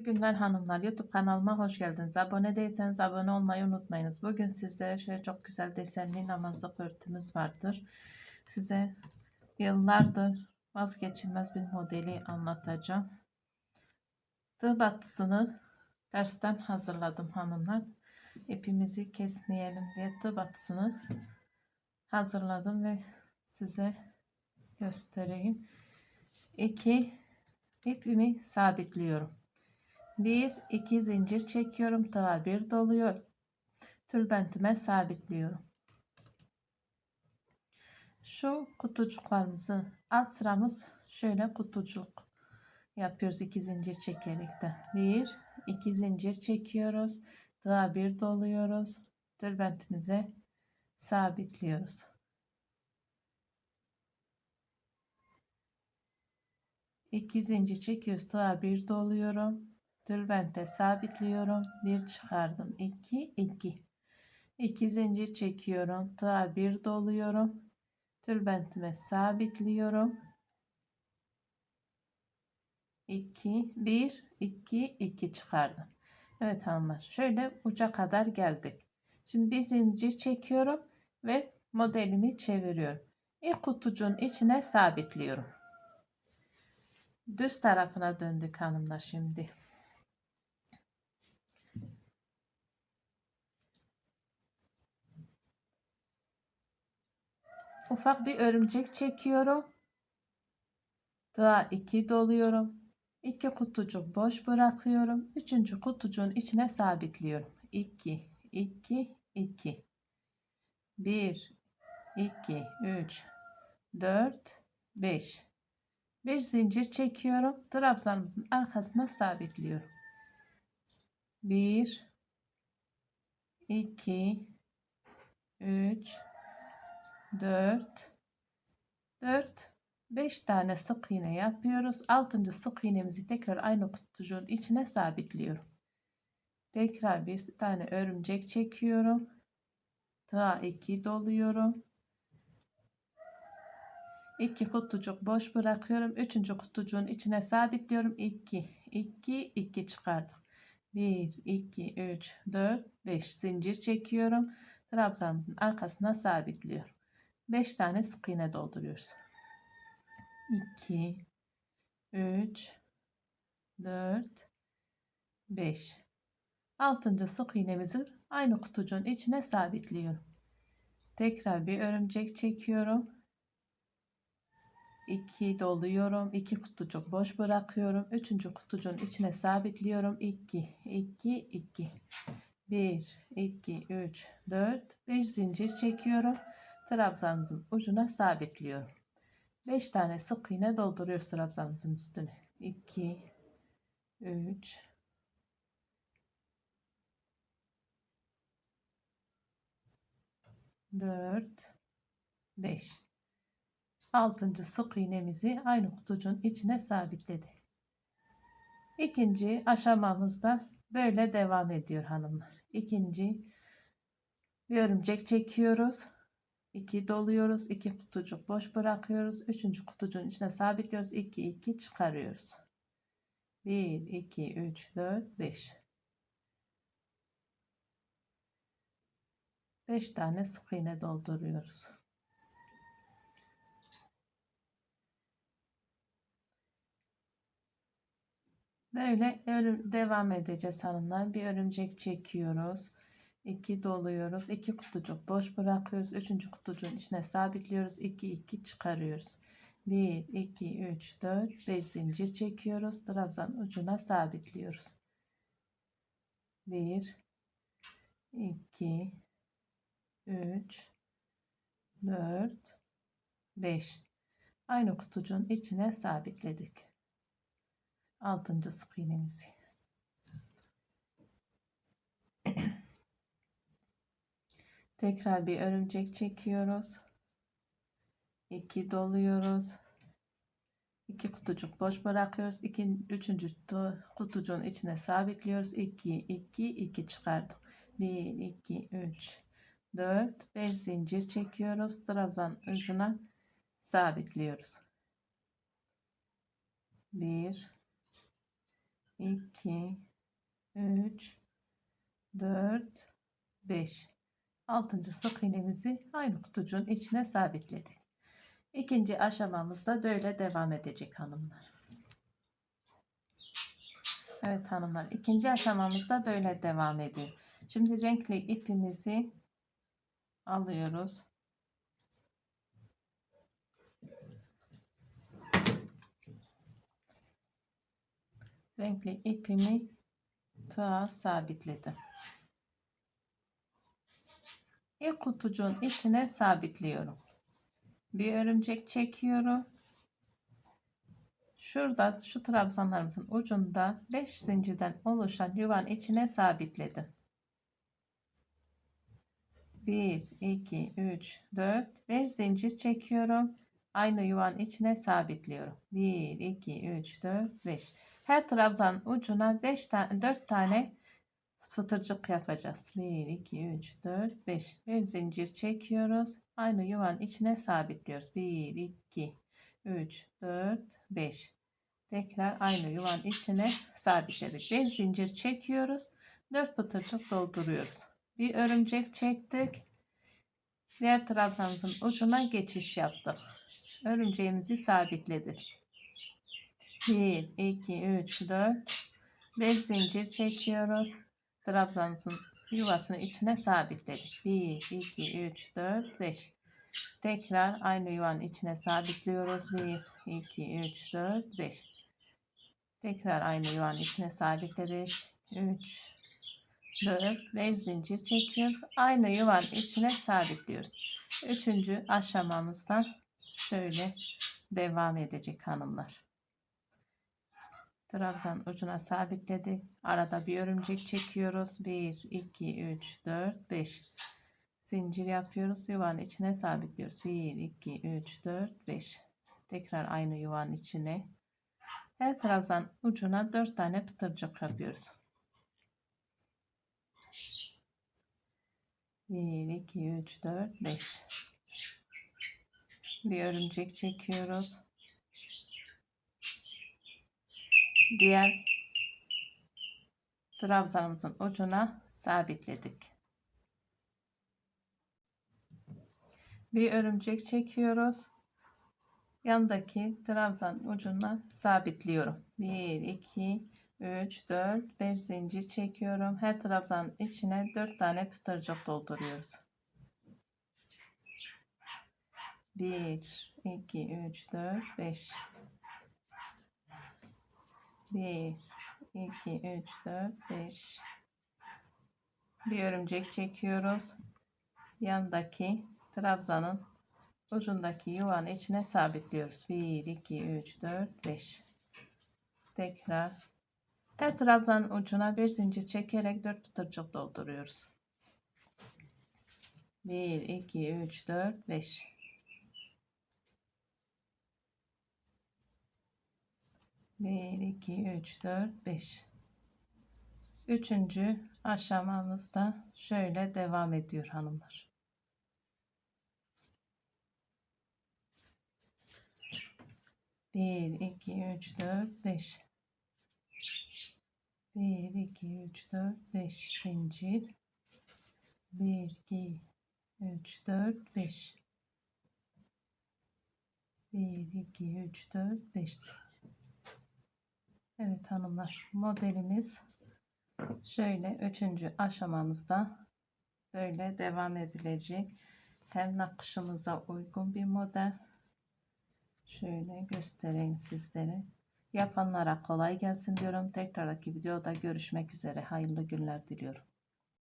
İyi günler hanımlar. YouTube kanalıma hoş geldiniz. Abone değilseniz abone olmayı unutmayınız. Bugün sizlere şöyle çok güzel desenli namazlık örtümüz vardır. Size yıllardır vazgeçilmez bir modeli anlatacağım. Tığ battısını dersten hazırladım hanımlar. İpimizi kesmeyelim diye tığ battısını hazırladım ve size göstereyim. 2 ipimi sabitliyorum. 1 2 zincir çekiyorum. Tığa bir doluyor. Tülbentime sabitliyorum. Şu kutucuklarımızı alt sıramız şöyle kutucuk yapıyoruz iki zincir çekerek de. 1 2 zincir çekiyoruz. Tığa bir doluyoruz. Tülbentimize sabitliyoruz. 2 zincir çekiyoruz. Tığa bir doluyorum. Tülbente sabitliyorum. Bir çıkardım. 2 2 2 zincir çekiyorum. Tığa bir doluyorum. Tülbentime sabitliyorum. 2 1 2 2 çıkardım. Evet hanımlar. Şöyle uca kadar geldik. Şimdi bir zincir çekiyorum ve modelimi çeviriyorum. İlk kutucuğun içine sabitliyorum. Düz tarafına döndük hanımlar şimdi. Ufak bir örümcek çekiyorum. Daha iki doluyorum. İki kutucuk boş bırakıyorum. Üçüncü kutucuğun içine sabitliyorum. 2, 2, 2. 1, 2, 3, 4, 5. Bir zincir çekiyorum. Trabzanımızın arkasına sabitliyorum. 1 2 3 4 4 5 tane sık iğne yapıyoruz. 6. sık iğnemizi tekrar aynı kutucuğun içine sabitliyorum. Tekrar bir tane örümcek çekiyorum. Tığa 2 doluyorum. 2 kutucuk boş bırakıyorum. 3. kutucuğun içine sabitliyorum. 2 2 2 çıkardım. 1 2 3 4 5 zincir çekiyorum. Trabzanımızın arkasına sabitliyorum. 5 tane sık iğne dolduruyoruz. 2 3 4 5 6. sık iğnemizi aynı kutucuğun içine sabitliyorum. Tekrar bir örümcek çekiyorum. 2 doluyorum. 2 kutucuk boş bırakıyorum. 3. kutucuğun içine sabitliyorum. 2 2 2 1 2 3 4 5 zincir çekiyorum. Trabzanımızın ucuna sabitliyorum. 5 tane sık iğne dolduruyoruz trabzanımızın üstüne. 2 3 4 5 Altıncı sık iğnemizi aynı kutucuğun içine sabitledik. İkinci aşamamızda böyle devam ediyor hanımlar. İkinci bir örümcek çekiyoruz. 2 doluyoruz. 2 kutucuk boş bırakıyoruz. Üçüncü kutucuğun içine sabitliyoruz. 2 2 çıkarıyoruz. 1 2 3 4 5 5 tane sık iğne dolduruyoruz. Böyle devam edeceğiz hanımlar. Bir örümcek çekiyoruz. 2 doluyoruz. 2 kutucuk boş bırakıyoruz. 3. kutucuğun içine sabitliyoruz. 2 2 çıkarıyoruz. 1 2 3 4 5 zincir çekiyoruz. Trabzan ucuna sabitliyoruz. 1 2 3 4 5 Aynı kutucuğun içine sabitledik. 6. sık iğnemizi. Tekrar bir örümcek çekiyoruz. 2 doluyoruz. 2 kutucuk boş bırakıyoruz. 2 3. kutucuğun içine sabitliyoruz. 2 2 2 çıkardım. 1 2 3 4 5 zincir çekiyoruz. Trabzan ucuna sabitliyoruz. 1 2, 3, 4, 5. Altıncı sık iğnemizi aynı kutucuğun içine sabitledik. İkinci aşamamızda böyle devam edecek hanımlar. Evet hanımlar ikinci aşamamızda böyle devam ediyor. Şimdi renkli ipimizi alıyoruz. Renkli ipimi tığa sabitledim. İlk kutucuğun içine sabitliyorum. Bir örümcek çekiyorum. Şurada şu trabzanlarımızın ucunda 5 zincirden oluşan yuvanın içine sabitledim. 1, 2, 3, 4, 5 zincir çekiyorum. Aynı yuvanın içine sabitliyorum. 1, 2, 3, 4, 5. Her trabzanın ucuna 5 tane 4 tane fıtırcık yapacağız. 1, 2, 3, 4, 5. Bir zincir çekiyoruz. Aynı yuvanın içine sabitliyoruz. 1, 2, 3, 4, 5. Tekrar aynı yuvanın içine sabitledik. Bir zincir çekiyoruz. 4 pıtırcık dolduruyoruz. Bir örümcek çektik. Diğer trabzanımızın ucuna geçiş yaptık. Örümceğimizi sabitledik. 1, 2, 3, 4, 5 zincir çekiyoruz. Trabzanımızın yuvasını içine sabitledik. 1, 2, 3, 4, 5. Tekrar aynı yuvanın içine sabitliyoruz. 1, 2, 3, 4, 5. Tekrar aynı yuvanın içine sabitledik. 3, 4, 5 zincir çekiyoruz. Aynı yuvanın içine sabitliyoruz. Üçüncü aşamamızda şöyle devam edecek hanımlar. Trabzan ucuna sabitledik. Arada bir örümcek çekiyoruz. 1, 2, 3, 4, 5. Zincir yapıyoruz. Yuvanın içine sabitliyoruz. 1, 2, 3, 4, 5. Tekrar aynı yuvanın içine. Her trabzan ucuna 4 tane pıtırcık yapıyoruz. 1, 2, 3, 4, 5. Bir örümcek çekiyoruz. Diğer trabzanımızın ucuna sabitledik. Bir örümcek çekiyoruz. Yandaki trabzan ucuna sabitliyorum. 1, 2, 3, 4, 5 zincir çekiyorum. Her trabzanın içine 4 tane pıtırcık dolduruyoruz. 1, 2, 3, 4, 5. 1, 2, 3, 4, 5. Bir örümcek çekiyoruz. Yandaki trabzanın ucundaki yuvanın içine sabitliyoruz. 1, 2, 3, 4, 5. Tekrar her trabzanın ucuna bir zincir çekerek 4 pıtırcık dolduruyoruz. 1, 2, 3, 4, 5. Bir, iki, üç, dört, beş. Üçüncü aşamamızda şöyle devam ediyor hanımlar. Bir, iki, üç, dört, beş. Bir, iki, üç, dört, beş zincir. Bir, iki, üç, dört, beş. Bir, iki, üç, dört, beş zincir. Evet hanımlar modelimiz şöyle üçüncü aşamamızda böyle devam edilecek. Hem nakışımıza uygun bir model. Şöyle göstereyim sizlere. Yapanlara kolay gelsin diyorum. Tekrardaki videoda görüşmek üzere. Hayırlı günler diliyorum.